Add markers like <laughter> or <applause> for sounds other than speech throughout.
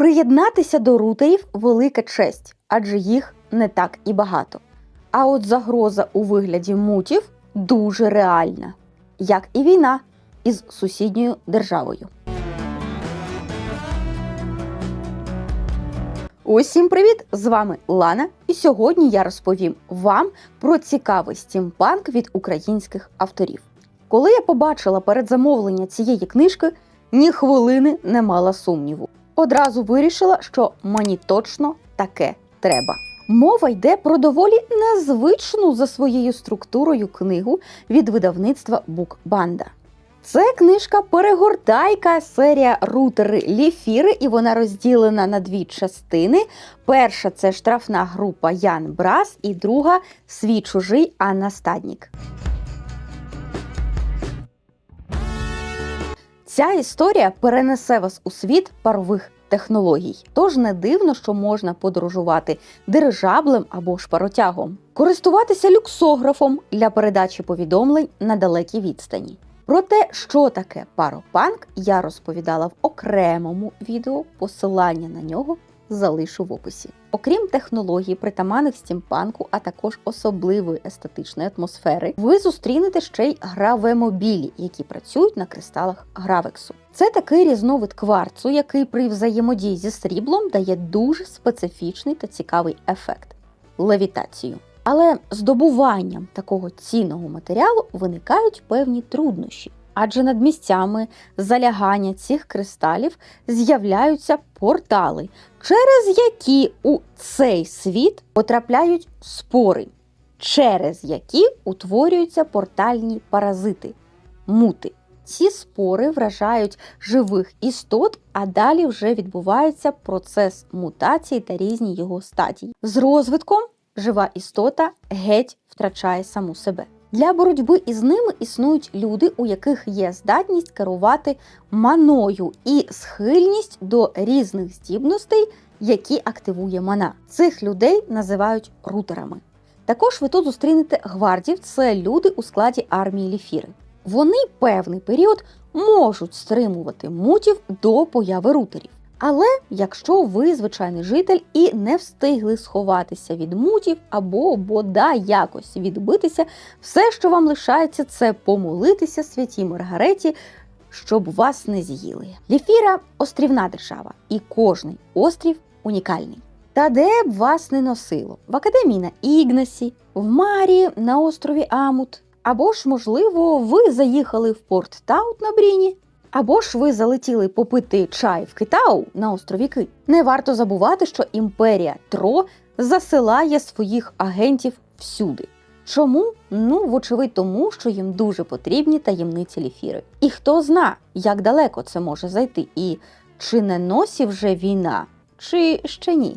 Приєднатися до рутерів велика честь, адже їх не так і багато. А от загроза у вигляді мутів дуже реальна, як і війна із сусідньою державою. Усім привіт! З вами Лана, і сьогодні я розповім вам про цікавий стімпанк від українських авторів. Коли я побачила передзамовлення цієї книжки, ні хвилини не мала сумніву. Одразу вирішила, що мені точно таке треба. Мова йде про доволі незвичну за своєю структурою книгу від видавництва Букбанда. Це книжка перегортайка серія рутери Ліфіри, і вона розділена на дві частини. Перша це штрафна група Ян Брас, і друга свій чужий Анна Стаднік. Ця історія перенесе вас у світ парових технологій. Тож не дивно, що можна подорожувати дирижаблем або шпаротягом, користуватися люксографом для передачі повідомлень на далекій відстані. Про те, що таке паропанк, я розповідала в окремому відео. Посилання на нього залишу в описі. Окрім технологій, притаманних стімпанку, а також особливої естетичної атмосфери, ви зустрінете ще й гравемобілі, які працюють на кристалах гравексу. Це такий різновид кварцу, який при взаємодії зі сріблом дає дуже специфічний та цікавий ефект левітацію. Але здобуванням такого цінного матеріалу виникають певні труднощі. Адже над місцями залягання цих кристалів з'являються портали, через які у цей світ потрапляють спори, через які утворюються портальні паразити мути. Ці спори вражають живих істот, а далі вже відбувається процес мутації та різні його стадії. З розвитком жива істота геть втрачає саму себе. Для боротьби із ними існують люди, у яких є здатність керувати маною і схильність до різних здібностей, які активує мана. Цих людей називають рутерами. Також ви тут зустрінете гвардів, це люди у складі армії Ліфіри. Вони певний період можуть стримувати мутів до появи рутерів. Але якщо ви звичайний житель і не встигли сховатися від мутів або бодай якось відбитися, все, що вам лишається, це помолитися святій Маргареті, щоб вас не з'їли. Ліфіра острівна держава, і кожний острів унікальний. Та де б вас не носило в академії на Ігнасі, в Марі на острові Амут, або ж, можливо, ви заїхали в Порт Таут на Бріні. Або ж ви залетіли попити чай в Китау на острові Ки. Не варто забувати, що імперія Тро засилає своїх агентів всюди. Чому? Ну, вочевидь, тому що їм дуже потрібні таємниці ліфіри. І хто зна, як далеко це може зайти, і чи не носі вже війна, чи ще ні.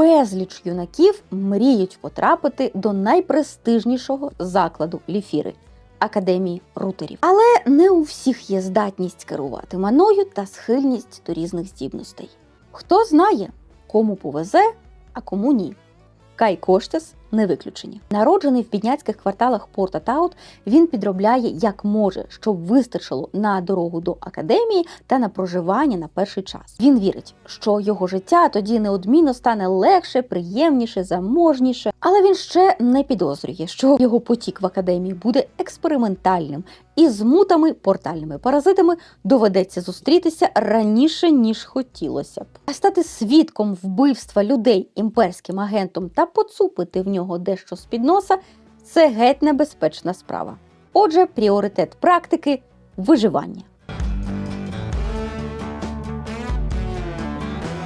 Безліч юнаків мріють потрапити до найпрестижнішого закладу ліфіри академії рутерів. Але не у всіх є здатність керувати маною та схильність до різних здібностей. Хто знає, кому повезе, а кому ні. Кай Коштес не виключення. Народжений в підняцьких кварталах Порта Таут, він підробляє як може, щоб вистачило на дорогу до академії та на проживання на перший час. Він вірить, що його життя тоді неодмінно стане легше, приємніше, заможніше. Але він ще не підозрює, що його потік в академії буде експериментальним, і з мутами, портальними паразитами доведеться зустрітися раніше ніж хотілося б. А стати свідком вбивства людей імперським агентом та поцупити в нього дещо з під носа це геть небезпечна справа. Отже, пріоритет практики виживання.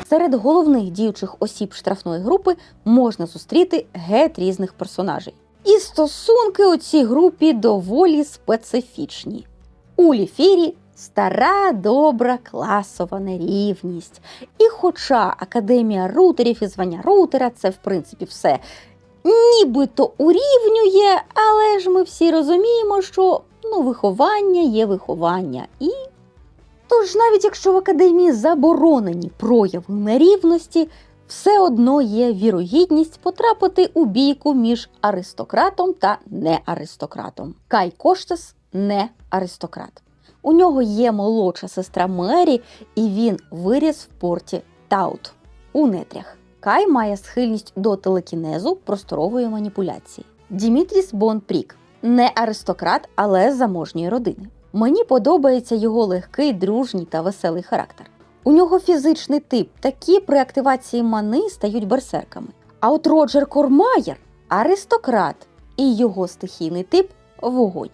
Серед головних діючих осіб штрафної групи можна зустріти геть різних персонажей. І стосунки у цій групі доволі специфічні. У ліфірі стара добра класова нерівність. І хоча академія рутерів і звання рутера це в принципі все нібито урівнює, але ж ми всі розуміємо, що ну, виховання є виховання. І Тож, навіть якщо в академії заборонені прояви нерівності, все одно є вірогідність потрапити у бійку між аристократом та неаристократом. Кай Коштес не аристократ. У нього є молодша сестра Мері, і він виріс в порті Таут у нетрях. Кай має схильність до телекінезу просторової маніпуляції. Дімітріс Бонпрік не аристократ, але з заможньої родини. Мені подобається його легкий, дружній та веселий характер. У нього фізичний тип, такі при активації мани стають берсерками. А от Роджер Кормаєр аристократ, і його стихійний тип вогонь.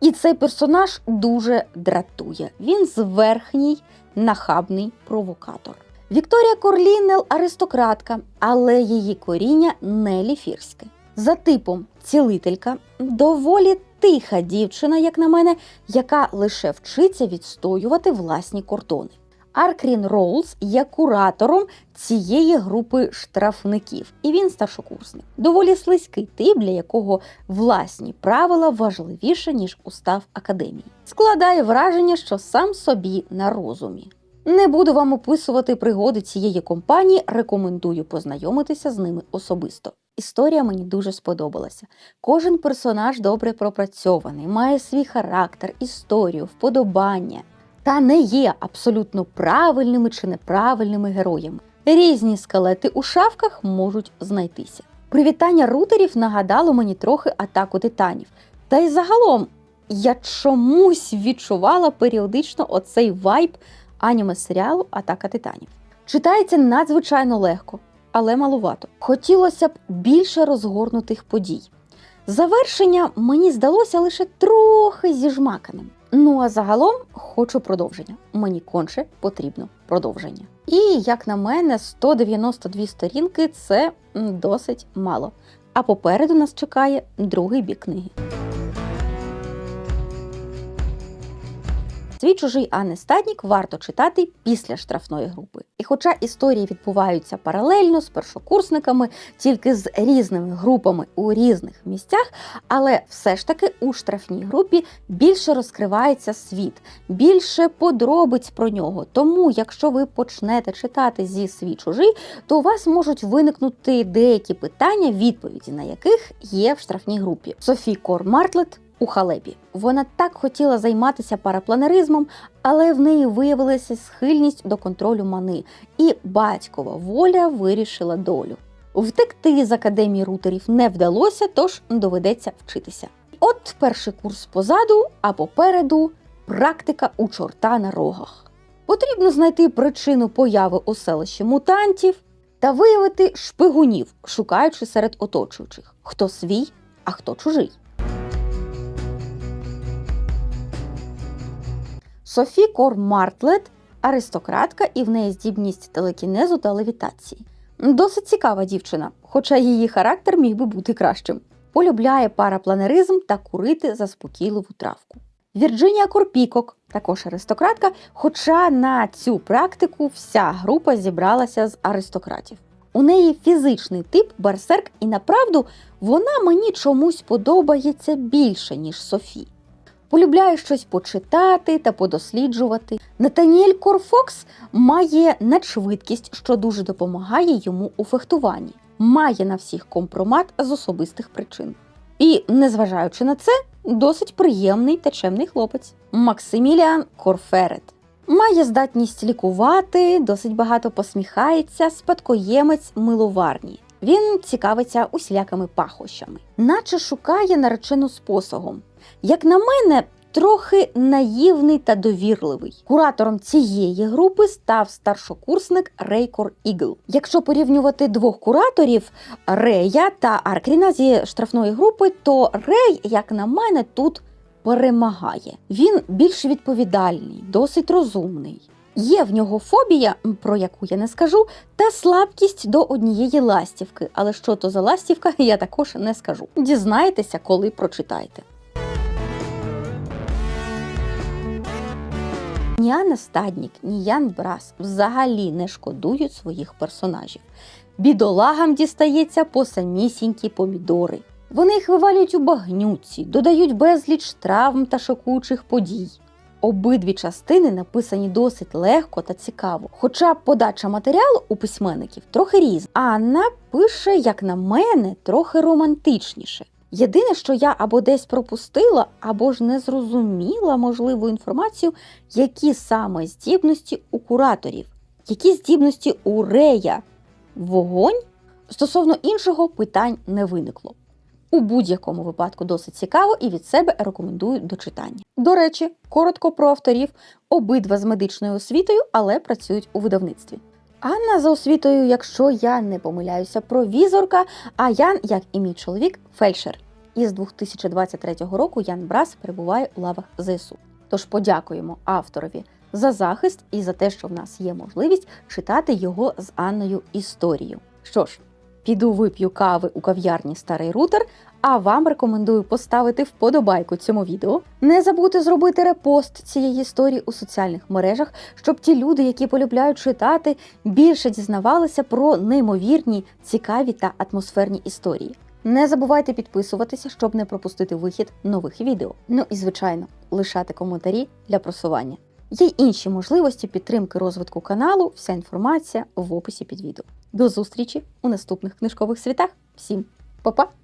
І цей персонаж дуже дратує. Він зверхній, нахабний провокатор. Вікторія Корлінел аристократка, але її коріння не ліфірське. За типом цілителька доволі тиха дівчина, як на мене, яка лише вчиться відстоювати власні кордони. Аркрін Роулс є куратором цієї групи штрафників, і він старшокурсник. Доволі слизький тип, для якого власні правила важливіше, ніж устав академії. Складає враження, що сам собі на розумі. Не буду вам описувати пригоди цієї компанії, рекомендую познайомитися з ними особисто. Історія мені дуже сподобалася. Кожен персонаж добре пропрацьований, має свій характер, історію, вподобання та не є абсолютно правильними чи неправильними героями. Різні скелети у шафках можуть знайтися. Привітання рутерів нагадало мені трохи атаку титанів. Та й загалом я чомусь відчувала періодично оцей вайб аніме серіалу Атака титанів. Читається надзвичайно легко, але малувато. Хотілося б більше розгорнутих подій. Завершення мені здалося лише трохи зіжмаканим. Ну а загалом хочу продовження. Мені конче потрібно продовження. І як на мене, 192 сторінки це досить мало. А попереду нас чекає другий бік книги. Свій чужий Анни Стаднік варто читати після штрафної групи. І хоча історії відбуваються паралельно з першокурсниками, тільки з різними групами у різних місцях, але все ж таки у штрафній групі більше розкривається світ, більше подробиць про нього. Тому, якщо ви почнете читати зі свій чужий, то у вас можуть виникнути деякі питання, відповіді на яких є в штрафній групі. Софі Кор Мартлет у халепі. Вона так хотіла займатися парапланеризмом, але в неї виявилася схильність до контролю мани, і батькова воля вирішила долю. Втекти з академії рутерів не вдалося, тож доведеться вчитися. От перший курс позаду, а попереду практика у чорта на рогах. Потрібно знайти причину появи у селищі мутантів та виявити шпигунів, шукаючи серед оточуючих, хто свій, а хто чужий. Софі Кор Мартлет аристократка і в неї здібність телекінезу та левітації. Досить цікава дівчина, хоча її характер міг би бути кращим. Полюбляє парапланеризм та курити заспокійливу травку. Вірджинія Корпікок, також аристократка, хоча на цю практику вся група зібралася з аристократів. У неї фізичний тип берсерк, і направду вона мені чомусь подобається більше, ніж Софі. Полюбляє щось почитати та подосліджувати. Натаніель Корфокс має надшвидкість, що дуже допомагає йому у фехтуванні. Має на всіх компромат з особистих причин. І, незважаючи на це, досить приємний та чемний хлопець. Максиміліан Корферет має здатність лікувати, досить багато посміхається, спадкоємець миловарні. Він цікавиться усілякими пахощами, наче шукає наречену з посогом. Як на мене, трохи наївний та довірливий. Куратором цієї групи став старшокурсник Рейкор Ігл. Якщо порівнювати двох кураторів Рея та Аркріна зі штрафної групи, то Рей, як на мене, тут перемагає. Він більш відповідальний, досить розумний. Є в нього фобія, про яку я не скажу, та слабкість до однієї ластівки. Але що то за ластівка, <laughs> я також не скажу. Дізнаєтеся, коли прочитаєте. Ні Анна Стаднік, ні Ян Брас взагалі не шкодують своїх персонажів. Бідолагам дістається по самісінькі помідори. Вони їх вивалюють у багнюці, додають безліч травм та шокуючих подій. Обидві частини написані досить легко та цікаво, хоча подача матеріалу у письменників трохи різна. Анна пише, як на мене, трохи романтичніше. Єдине, що я або десь пропустила, або ж не зрозуміла можливу інформацію, які саме здібності у кураторів, які здібності у рея. Вогонь стосовно іншого питань не виникло. У будь-якому випадку досить цікаво і від себе рекомендую до читання. До речі, коротко про авторів, обидва з медичною освітою, але працюють у видавництві. Анна за освітою, якщо я не помиляюся, провізорка, а Ян, як і мій чоловік, фельдшер. І з 2023 року Ян Брас перебуває у лавах ЗСУ. Тож подякуємо авторові за захист і за те, що в нас є можливість читати його з Анною історію. Що ж, піду вип'ю кави у кав'ярні Старий Рутер, а вам рекомендую поставити вподобайку цьому відео. Не забудьте зробити репост цієї історії у соціальних мережах, щоб ті люди, які полюбляють читати, більше дізнавалися про неймовірні, цікаві та атмосферні історії. Не забувайте підписуватися, щоб не пропустити вихід нових відео. Ну і звичайно, лишати коментарі для просування. Є інші можливості підтримки розвитку каналу. Вся інформація в описі під відео. До зустрічі у наступних книжкових світах. Всім па-па!